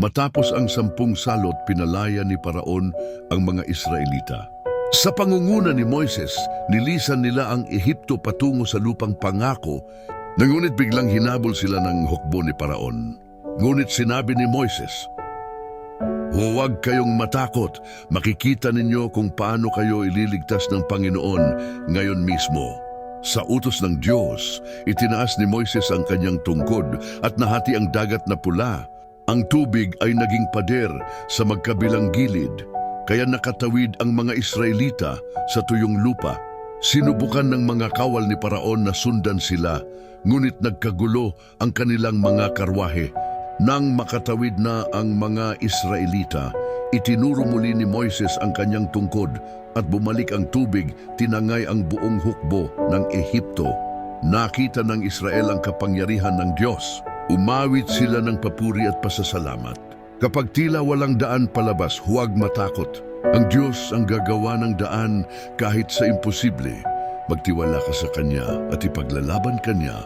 Matapos ang sampung salot, pinalaya ni Paraon ang mga Israelita. Sa pangunguna ni Moises, nilisan nila ang Ehipto patungo sa lupang pangako, na ngunit biglang hinabol sila ng hukbo ni Paraon. Ngunit sinabi ni Moises, Huwag kayong matakot, makikita ninyo kung paano kayo ililigtas ng Panginoon ngayon mismo. Sa utos ng Diyos, itinaas ni Moises ang kanyang tungkod at nahati ang dagat na pula. Ang tubig ay naging pader sa magkabilang gilid, kaya nakatawid ang mga Israelita sa tuyong lupa. Sinubukan ng mga kawal ni Paraon na sundan sila, ngunit nagkagulo ang kanilang mga karwahe. Nang makatawid na ang mga Israelita, itinuro muli ni Moises ang kanyang tungkod at bumalik ang tubig, tinangay ang buong hukbo ng Ehipto. Nakita ng Israel ang kapangyarihan ng Diyos. Umawit sila ng papuri at pasasalamat. Kapag tila walang daan palabas, huwag matakot. Ang Diyos ang gagawa ng daan kahit sa imposible. Magtiwala ka sa Kanya at ipaglalaban Kanya